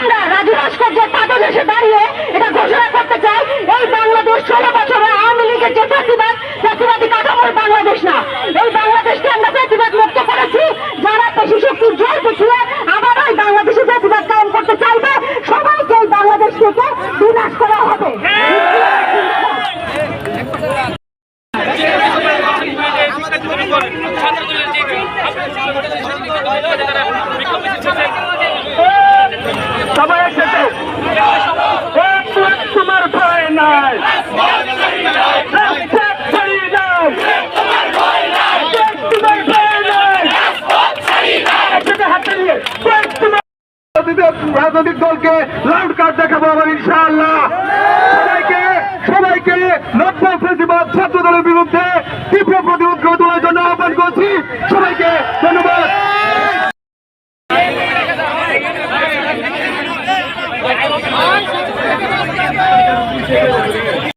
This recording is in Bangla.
আমরা রাজু ভাস্কর্যের পাদদেশে দাঁড়িয়ে এটা ঘোষণা করতে চাই, এই বাংলাদেশ ষোলো বছরে আওয়ামী লীগের যে প্রতিবাদ প্রতিবাদী কাঠামোর বাংলাদেশ না। এই বাংলাদেশকে আমরা প্রতিবাদ মুক্ত করেছি। যারা পেশি শক্তির জোর দেখিয়ে আবার ওই বাংলাদেশে প্রতিবাদ কায়েম করতে চাইবে, সবাইকে এই বাংলাদেশ থেকে বিনাশ করা হবে। সবাই রাজনৈতিক দলকে লাউড কার্ড দেখাবো আবার ইনশাআল্লাহ। সবাইকে সবাইকে নব্বই ফেসিবাদ ছাত্র দলের বিরুদ্ধে তীব্র প্রতিরোধ করে তোলার জন্য আহ্বান করছি। সবাইকে ধন্যবাদ।